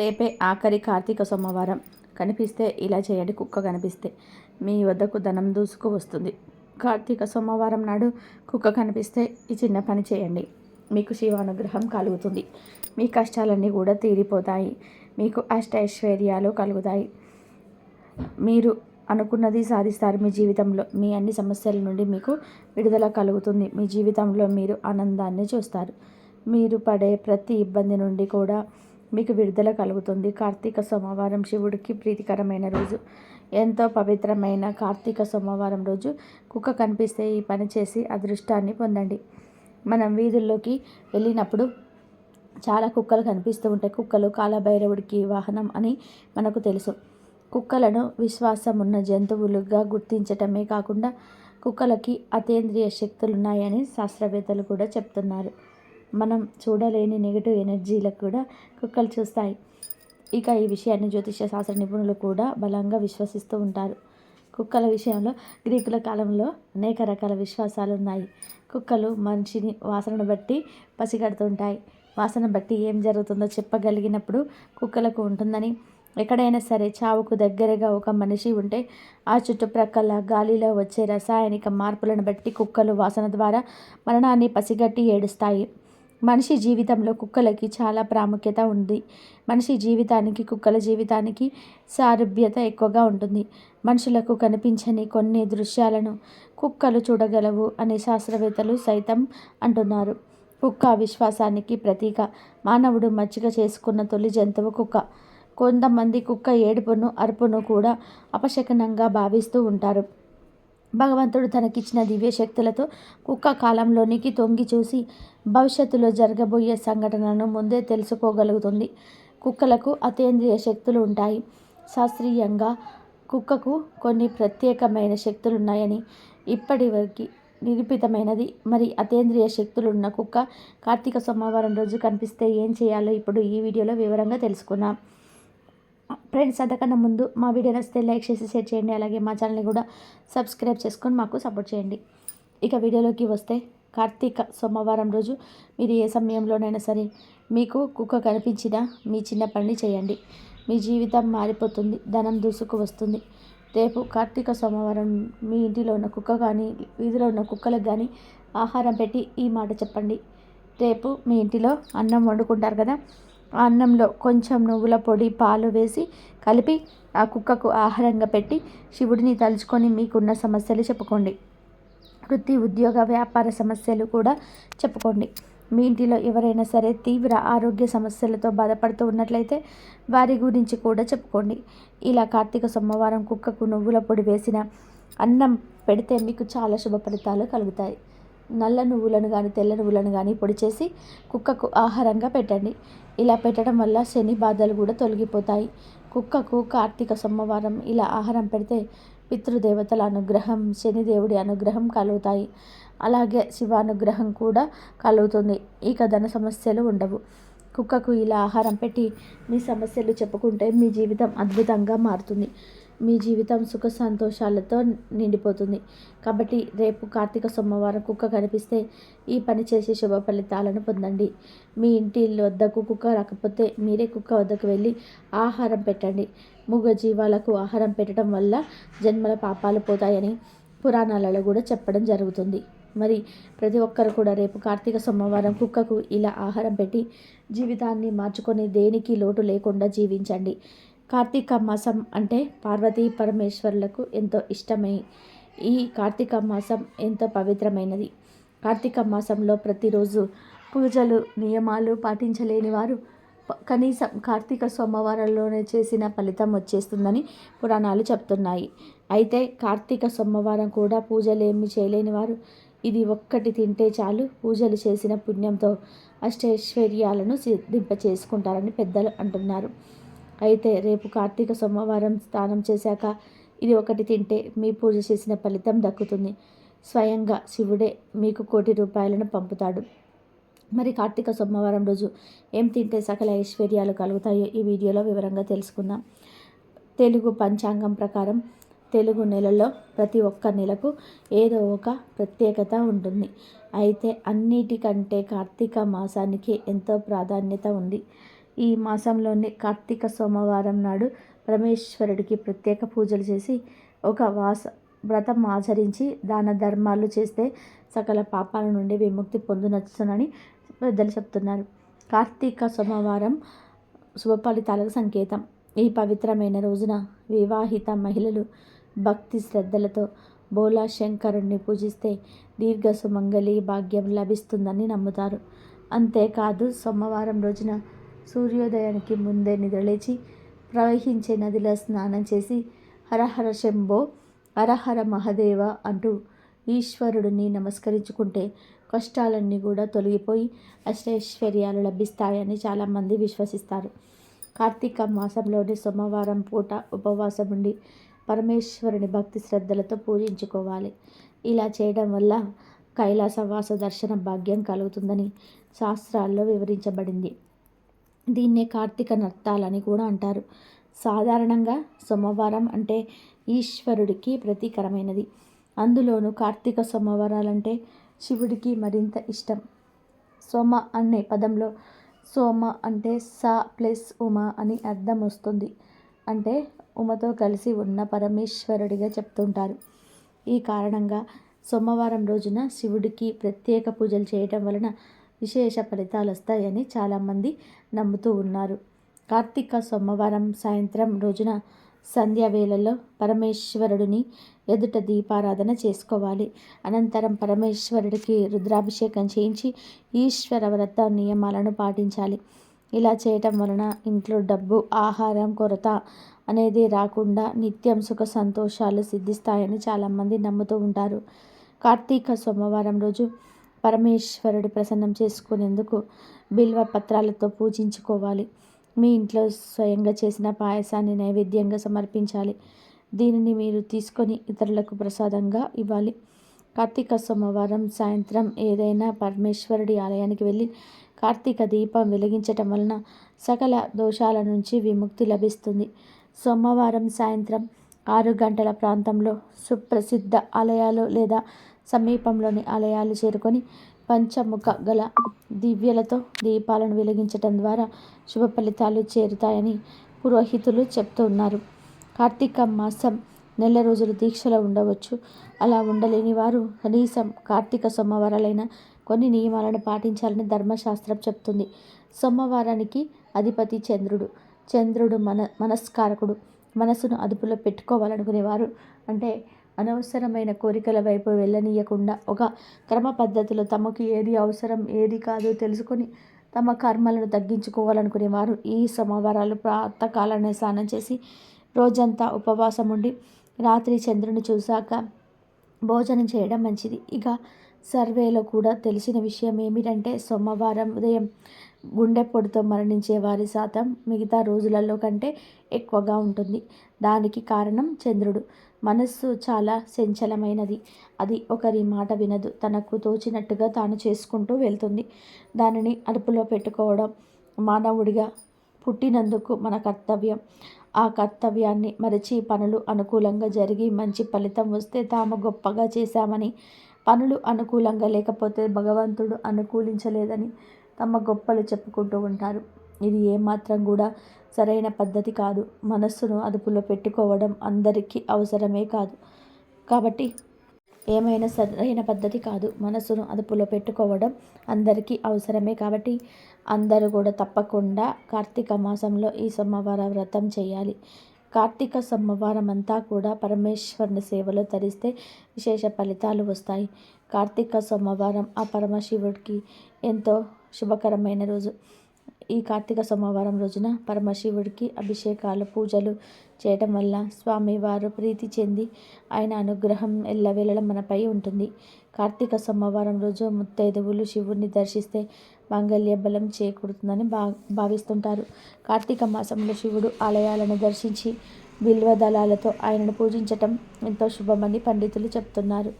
రేపే ఆఖరి కార్తీక సోమవారం. కనిపిస్తే ఇలా చేయండి కుక్క కనిపిస్తే. మీ వద్దకు ధనం దూసుకు వస్తుంది. కార్తీక సోమవారం నాడు కుక్క కనిపిస్తే ఈ చిన్న పని చేయండి. మీకు శివానుగ్రహం కలుగుతుంది. మీ కష్టాలన్నీ కూడా తీరిపోతాయి. మీకు అష్టైశ్వర్యాలు కలుగుతాయి. మీరు అనుకున్నది సాధిస్తారు మీ జీవితంలో. మీ అన్ని సమస్యల నుండి మీకు విడుదల కలుగుతుంది. మీ జీవితంలో మీరు ఆనందాన్ని చూస్తారు. మీరు పడే ప్రతి ఇబ్బంది నుండి కూడా మీకు విడుదల కలుగుతుంది. కార్తీక సోమవారం శివుడికి ప్రీతికరమైన రోజు. ఎంతో పవిత్రమైన కార్తీక సోమవారం రోజు కుక్క కనిపిస్తే ఈ పని చేసి అదృష్టాన్ని పొందండి. మనం వీధుల్లోకి వెళ్ళినప్పుడు చాలా కుక్కలు కనిపిస్తూ ఉంటాయి. కుక్కలు కాలభైరవుడికి వాహనం అని మనకు తెలుసు. కుక్కలను విశ్వాసం ఉన్న జంతువులుగా గుర్తించటమే కాకుండా కుక్కలకి అతేంద్రియ శక్తులు ఉన్నాయని శాస్త్రవేత్తలు కూడా చెప్తున్నారు. మనం చూడలేని నెగిటివ్ ఎనర్జీలకు కూడా కుక్కలు చూస్తాయి. ఇక ఈ విషయాన్ని జ్యోతిష శాస్త్ర నిపుణులు కూడా బలంగా విశ్వసిస్తూ ఉంటారు. కుక్కల విషయంలో గ్రీకుల కాలంలో అనేక రకాల విశ్వాసాలు ఉన్నాయి. కుక్కలు మనిషిని వాసనను బట్టి పసిగడుతుంటాయి. వాసన బట్టి ఏం జరుగుతుందో చెప్పగలిగినప్పుడు కుక్కలకు ఉంటుందని. ఎక్కడైనా సరే చావుకు దగ్గరగా ఒక మనిషి ఉంటే ఆ చుట్టుప్రక్కల గాలిలో వచ్చే రసాయనిక మార్పులను బట్టి కుక్కలు వాసన ద్వారా మరణాన్ని పసిగట్టి ఏడుస్తాయి. మనిషి జీవితంలో కుక్కలకి చాలా ప్రాముఖ్యత ఉంది. మనిషి జీవితానికి కుక్కల జీవితానికి సారూప్యత ఎక్కువగా ఉంటుంది. మనుషులకు కనిపించని కొన్ని దృశ్యాలను కుక్కలు చూడగలవు అనే శాస్త్రవేత్తలు సైతం అంటున్నారు. కుక్క విశ్వాసానికి ప్రతీక. మానవుడు మచ్చిక చేసుకున్న తొలి జంతువు కుక్క. కొంతమంది కుక్క ఏడుపును అరుపును కూడా అపశకనంగా భావిస్తూ ఉంటారు. భగవంతుడు తనకిచ్చిన దివ్య శక్తులతో కుక్క కాలంలోనికి తొంగి చూసి భవిష్యత్తులో జరగబోయే సంఘటనను ముందే తెలుసుకోగలుగుతుంది. కుక్కలకు అతేంద్రియ శక్తులు ఉంటాయి. శాస్త్రీయంగా కుక్కకు కొన్ని ప్రత్యేకమైన శక్తులు ఉన్నాయని ఇప్పటి వరకు నిరూపితమైనది. మరి అతేంద్రియ శక్తులు ఉన్న కుక్క కార్తీక సోమవారం రోజు కనిపిస్తే ఏం చేయాలో ఇప్పుడు ఈ వీడియోలో వివరంగా తెలుసుకుందాం. ఫ్రెండ్స్ అంతకన్నా ముందు మా వీడియో నచ్చితే లైక్ చేసి షేర్ చేయండి. అలాగే మా ఛానల్ని కూడా సబ్స్క్రైబ్ చేసుకొని మాకు సపోర్ట్ చేయండి. ఇక వీడియోలోకి వస్తే కార్తీక సోమవారం రోజు మీరు ఏ సమయంలోనైనా సరే మీకు కుక్క కనిపించినా మీ చిన్న పని చేయండి. మీ జీవితం మారిపోతుంది ధనం దూసుకు వస్తుంది. రేపు కార్తీక సోమవారం మీ ఇంటిలో ఉన్న కుక్క కానీ వీధిలో ఉన్న కుక్కలకు కానీ ఆహారం పెట్టి ఈ మాట చెప్పండి. రేపు మీ ఇంటిలో అన్నం వండుకుంటారు కదా అన్నంలో కొంచెం నువ్వుల పొడి పాలు వేసి కలిపి ఆ కుక్కకు ఆహారంగా పెట్టి శివుడిని తలుచుకొని మీకున్న సమస్యలు చెప్పుకోండి. వృత్తి ఉద్యోగ వ్యాపార సమస్యలు కూడా చెప్పుకోండి. మీ ఇంటిలో ఎవరైనా సరే తీవ్ర ఆరోగ్య సమస్యలతో బాధపడుతూ ఉన్నట్లయితే వారి గురించి కూడా చెప్పుకోండి. ఇలా కార్తీక సోమవారం కుక్కకు నువ్వుల పొడి వేసిన అన్నం పెడితే మీకు చాలా శుభ ఫలితాలు కలుగుతాయి. నల్ల నువ్వులను కానీ తెల్ల నువ్వులను కానీ పొడి చేసి కుక్కకు ఆహారంగా పెట్టండి. ఇలా పెట్టడం వల్ల శని బాధలు కూడా తొలగిపోతాయి. కుక్కకు కార్తీక సోమవారం ఇలా ఆహారం పెడితే పితృదేవతల అనుగ్రహం శనిదేవుడి అనుగ్రహం కలుగుతాయి. అలాగే శివానుగ్రహం కూడా కలుగుతుంది. ఇక ధన సమస్యలు ఉండవు. కుక్కకు ఇలా ఆహారం పెట్టి మీ సమస్యలు చెప్పుకుంటే మీ జీవితం అద్భుతంగా మారుతుంది. మీ జీవితం సుఖ సంతోషాలతో నిండిపోతుంది. కాబట్టి రేపు కార్తీక సోమవారం కుక్క కనిపిస్తే ఈ పని చేసే శుభ ఫలితాలను పొందండి. మీ ఇంటి వద్దకు కుక్క రాకపోతే మీరే కుక్క వద్దకు వెళ్ళి ఆహారం పెట్టండి. మూగ జీవాలకు ఆహారం పెట్టడం వల్ల జన్మల పాపాలు పోతాయని పురాణాలలో కూడా చెప్పడం జరుగుతుంది. మరి ప్రతి ఒక్కరు కూడా రేపు కార్తీక సోమవారం కుక్కకు ఇలా ఆహారం పెట్టి జీవితాన్ని మార్చుకొని దేనికి లోటు లేకుండా జీవించండి. కార్తీక మాసం అంటే పార్వతీ పరమేశ్వరులకు ఎంతో ఇష్టమై ఈ కార్తీక మాసం ఎంతో పవిత్రమైనది. కార్తీక మాసంలో ప్రతిరోజు పూజలు నియమాలు పాటించలేని వారు కనీసం కార్తీక సోమవారంలోనే చేసిన ఫలితం వచ్చేస్తుందని పురాణాలు చెప్తున్నాయి. అయితే కార్తీక సోమవారం కూడా పూజలు ఏమి చేయలేని వారు ఇది ఒక్కటి తింటే చాలు పూజలు చేసిన పుణ్యంతో అష్టైశ్వర్యాలను సిద్ధింప చేసుకుంటారని పెద్దలు అంటున్నారు. అయితే రేపు కార్తీక సోమవారం స్నానం చేశాక ఇది ఒకటి తింటే మీ పూజ చేసిన ఫలితం దక్కుతుంది. స్వయంగా శివుడే మీకు కోటి రూపాయలను పంపుతాడు. మరి కార్తీక సోమవారం రోజు ఏం తింటే సకల ఐశ్వర్యాలు కలుగుతాయో ఈ వీడియోలో వివరంగా తెలుసుకుందాం. తెలుగు పంచాంగం ప్రకారం తెలుగు నెలలో ప్రతి ఒక్క నెలకు ఏదో ఒక ప్రత్యేకత ఉంటుంది. అయితే అన్నిటికంటే కార్తీక మాసానికి ఎంతో ప్రాధాన్యత ఉంది. ఈ మాసంలోని కార్తీక సోమవారం నాడు పరమేశ్వరుడికి ప్రత్యేక పూజలు చేసి ఒక వాస వ్రతం ఆచరించి దాన ధర్మాలు చేస్తే సకల పాపాల నుండి విముక్తి పొందనొచ్చునని పెద్దలు చెప్తున్నారు. కార్తీక సోమవారం శుభ ఫలితాలకు సంకేతం. ఈ పవిత్రమైన రోజున వివాహిత మహిళలు భక్తి శ్రద్ధలతో బోలా శంకరుణ్ణి పూజిస్తే దీర్ఘ సుమంగళి భాగ్యం లభిస్తుందని నమ్ముతారు. అంతేకాదు సోమవారం రోజున సూర్యోదయానికి ముందే నిద్రలేచి ప్రవహించే నదిలో స్నానం చేసి హరహర శంభో హరహర మహదేవ అంటూ ఈశ్వరుడిని నమస్కరించుకుంటే కష్టాలన్నీ కూడా తొలగిపోయి అష్టైశ్వర్యాలు లభిస్తాయని చాలామంది విశ్వసిస్తారు. కార్తీక మాసంలోని సోమవారం పూట ఉపవాసం ఉండి పరమేశ్వరుని భక్తి శ్రద్ధలతో పూజించుకోవాలి. ఇలా చేయడం వల్ల కైలాసవాస దర్శన భాగ్యం కలుగుతుందని శాస్త్రాల్లో వివరించబడింది. దీన్నే కార్తీక నర్తాలని కూడా అంటారు. సాధారణంగా సోమవారం అంటే ఈశ్వరుడికి ప్రతీకరమైనది. అందులోనూ కార్తీక సోమవారాలంటే శివుడికి మరింత ఇష్టం. సోమ అనే పదంలో సోమ అంటే సా ప్లస్ ఉమ అని అర్థం వస్తుంది. అంటే ఉమతో కలిసి ఉన్న పరమేశ్వరుడిగా చెప్తుంటారు. ఈ కారణంగా సోమవారం రోజున శివుడికి ప్రత్యేక పూజలు చేయటం వలన విశేష ఫలితాలు వస్తాయని చాలామంది నమ్ముతూ ఉన్నారు. కార్తీక సోమవారం సాయంత్రం రోజున సంధ్యావేళలో పరమేశ్వరుడిని ఎదుట దీపారాధన చేసుకోవాలి. అనంతరం పరమేశ్వరుడికి రుద్రాభిషేకం చేయించి ఈశ్వర వ్రత నియమాలను పాటించాలి. ఇలా చేయటం వలన ఇంట్లో డబ్బు ఆహారం కొరత అనేది రాకుండా నిత్యం సుఖ సంతోషాలు సిద్ధిస్తాయని చాలామంది నమ్ముతూ ఉంటారు. కార్తీక సోమవారం రోజు పరమేశ్వరుడి ప్రసన్నం చేసుకునేందుకు బిల్వ పత్రాలతో పూజించుకోవాలి. మీ ఇంట్లో స్వయంగా చేసిన పాయసాన్ని నైవేద్యంగా సమర్పించాలి. దీనిని మీరు తీసుకొని ఇతరులకు ప్రసాదంగా ఇవ్వాలి. కార్తీక సోమవారం సాయంత్రం ఏదైనా పరమేశ్వరుడి ఆలయానికి వెళ్ళి కార్తీక దీపం వెలిగించటం వలన సకల దోషాల నుంచి విముక్తి లభిస్తుంది. సోమవారం సాయంత్రం ఆరు గంటల ప్రాంతంలో సుప్రసిద్ధ ఆలయాలు లేదా సమీపంలోని ఆలయాలు చేరుకొని పంచముఖ గల దివ్యలతో దీపాలను వెలిగించటం ద్వారా శుభ ఫలితాలు చేరుతాయని పురోహితులు చెప్తూ ఉన్నారు కార్తీక మాసం నెల రోజులు దీక్షలో ఉండవచ్చు. అలా ఉండలేని వారు కనీసం కార్తీక సోమవారాలైన కొన్ని నియమాలను పాటించాలని ధర్మశాస్త్రం చెప్తుంది. సోమవారానికి అధిపతి చంద్రుడు. చంద్రుడు మన మనస్కారకుడు. మనసును అదుపులో పెట్టుకోవాలనుకునేవారు. అంటే అనవసరమైన కోరికల వైపు వెళ్ళనీయకుండా ఒక క్రమ పద్ధతిలో తమకు ఏది అవసరం ఏది కాదో తెలుసుకొని తమ కర్మలను తగ్గించుకోవాలనుకునేవారు. ఈ సోమవారాలు ప్రాతకాలను స్నానం చేసి రోజంతా ఉపవాసం ఉండి రాత్రి చంద్రుని చూశాక భోజనం చేయడం మంచిది. ఇక సర్వేలో కూడా తెలిసిన విషయం ఏమిటంటే సోమవారం ఉదయం గుండెపోటుతో మరణించే వారి శాతం మిగతా రోజులలో కంటే ఎక్కువగా ఉంటుంది. దానికి కారణం చంద్రుడు. మనస్సు చాలా సంచలమైనది అది ఒకరి మాట వినదు. తనకు తోచినట్టుగా తాను చేసుకుంటూ వెళ్తుంది. దానిని అదుపులో పెట్టుకోవడం మానవుడిగా పుట్టినందుకు మన కర్తవ్యం. ఆ కర్తవ్యాన్ని మరచి పనులు అనుకూలంగా జరిగి మంచి ఫలితం వస్తే తాము గొప్పగా చేశామని పనులు అనుకూలంగా లేకపోతే భగవంతుడు అనుకూలించలేదని తమ గొప్పలు చెప్పుకుంటూ ఉంటారు. ఇది ఏమాత్రం కూడా సరైన పద్ధతి కాదు. మనస్సును అదుపులో పెట్టుకోవడం అందరికీ అవసరమే కాదు. కాబట్టి ఏమైనా సరైన పద్ధతి కాదు. మనసును అదుపులో పెట్టుకోవడం అందరికీ అవసరమే. కాబట్టి అందరూ కూడా తప్పకుండా కార్తీక మాసంలో ఈ సోమవార వ్రతం చేయాలి. కార్తీక సోమవారం అంతా కూడా పరమేశ్వరుని సేవలో తరిస్తే విశేష ఫలితాలు వస్తాయి. కార్తీక సోమవారం ఆ పరమశివుడికి ఎంతో శుభకరమైన రోజు. ఈ కార్తీక సోమవారం రోజున పరమశివుడికి అభిషేకాలు పూజలు చేయటం వల్ల స్వామివారు ప్రీతి చెంది ఆయన అనుగ్రహం ఎల్లవేళలా మనపై ఉంటుంది. కార్తీక సోమవారం రోజు ముత్తైదువులు శివుడిని దర్శిస్తే మాంగళ్య బలం చేకూరుతుందని భా భావిస్తుంటారు. కార్తీక మాసంలో శివుడు ఆలయాలను దర్శించి బిల్వ దళాలతో ఆయనను పూజించటం ఎంతో శుభమని పండితులు చెప్తున్నారు.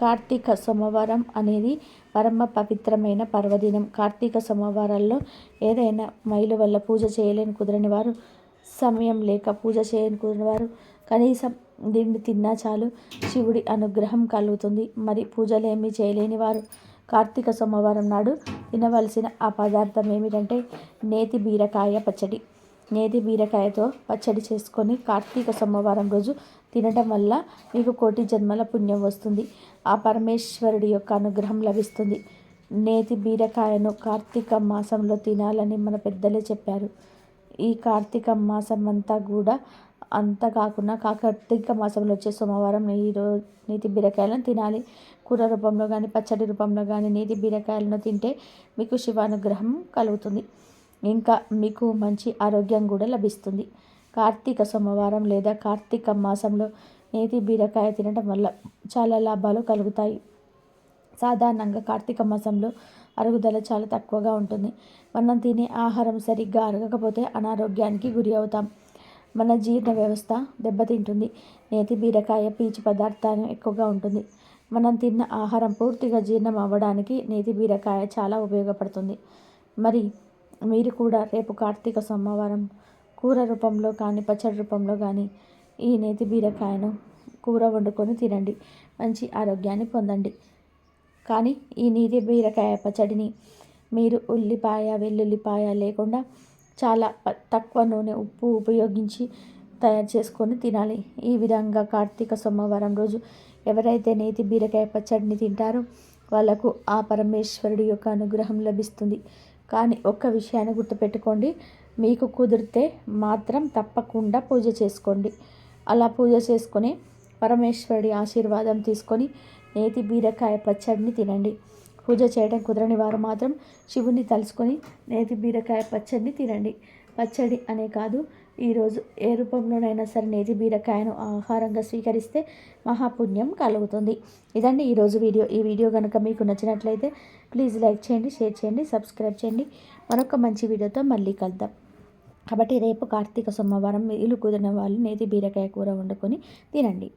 కార్తీక సోమవారం అనేది పరమ పవిత్రమైన పర్వదినం. కార్తీక సోమవారాల్లో ఏదైనా మైలు వల్ల పూజ చేయలేని కుదరని వారు సమయం లేక పూజ చేయని కుదరని వారు కనీసం దీన్ని తిన్నా చాలు. శివుడి అనుగ్రహం కలుగుతుంది. మరి పూజలు ఏమీ చేయలేని వారు కార్తీక సోమవారం నాడు తినవలసిన ఆ పదార్థం ఏమిటంటే నేతి బీరకాయ పచ్చడి. నేతి బీరకాయతో పచ్చడి చేసుకొని కార్తీక సోమవారం రోజు తినడం వల్ల మీకు కోటి జన్మల పుణ్యం వస్తుంది. ఆ పరమేశ్వరుడి యొక్క అనుగ్రహం లభిస్తుంది. నేతి బీరకాయను కార్తీక మాసంలో తినాలని మన పెద్దలే చెప్పారు. ఈ కార్తీక మాసం అంతా కూడా అంతా కాకుండా కార్తీక మాసంలో వచ్చే సోమవారం ఈరోజు నేతి బీరకాయలను తినాలి. కూర రూపంలో కానీ పచ్చడి రూపంలో కానీ నేతి బీరకాయలను తింటే మీకు శివానుగ్రహం కలుగుతుంది. ఇంకా మీకు మంచి ఆరోగ్యం కూడా లభిస్తుంది. కార్తీక సోమవారం లేదా కార్తీక మాసంలో నేతి బీరకాయ తినడం వల్ల చాలా లాభాలు కలుగుతాయి. సాధారణంగా కార్తీక మాసంలో అరుగుదల చాలా తక్కువగా ఉంటుంది. మనం తినే ఆహారం సరిగ్గా అరగకపోతే అనారోగ్యానికి గురి అవుతాం. మన జీర్ణ వ్యవస్థ దెబ్బతింటుంది. నేతి బీరకాయ పీచు పదార్థాలు ఎక్కువగా ఉంటుంది. మనం తిన్న ఆహారం పూర్తిగా జీర్ణం అవ్వడానికి నేతి బీరకాయ చాలా ఉపయోగపడుతుంది. మరి మీరు కూడా రేపు కార్తీక సోమవారం కూర రూపంలో కానీ పచ్చడి రూపంలో కానీ ఈ నేతి బీరకాయను కూర వండుకొని తినండి. మంచి ఆరోగ్యాన్ని పొందండి. కానీ ఈ నేతి బీరకాయ పచ్చడిని మీరు ఉల్లిపాయ వెల్లుల్లిపాయ లేకుండా చాలా తక్కువ నూనె ఉప్పు ఉపయోగించి తయారు చేసుకొని తినాలి. ఈ విధంగా కార్తీక సోమవారం రోజు ఎవరైతే నేతి బీరకాయ పచ్చడిని తింటారో వాళ్ళకు ఆ పరమేశ్వరుడి యొక్క అనుగ్రహం లభిస్తుంది. కానీ ఒక్క విషయాన్ని గుర్తుపెట్టుకోండి మీకు కుదిరితే మాత్రం తప్పకుండా పూజ చేసుకోండి. అలా పూజ చేసుకొని పరమేశ్వరుడి ఆశీర్వాదం తీసుకొని నేతి బీరకాయ పచ్చడిని తినండి. పూజ చేయడం కుదరని వారు మాత్రం శివుణ్ణి తలుసుకొని నేతి బీరకాయ పచ్చడిని తినండి. పచ్చడి అనే కాదు ఈరోజు ఏ రూపంలోనైనా సరే నేతి బీరకాయను ఆహారంగా స్వీకరిస్తే మహాపుణ్యం కలుగుతుంది. ఇదండి ఈరోజు వీడియో. ఈ వీడియో కనుక మీకు నచ్చినట్లయితే ప్లీజ్ లైక్ చేయండి షేర్ చేయండి సబ్స్క్రైబ్ చేయండి. మరొక మంచి వీడియోతో మళ్ళీ కలుద్దాం. కాబట్టి రేపు కార్తీక సోమవారం ఇల్లు కుదిరిన వాళ్ళు నేతి బీరకాయ కూర వండుకొని తినండి.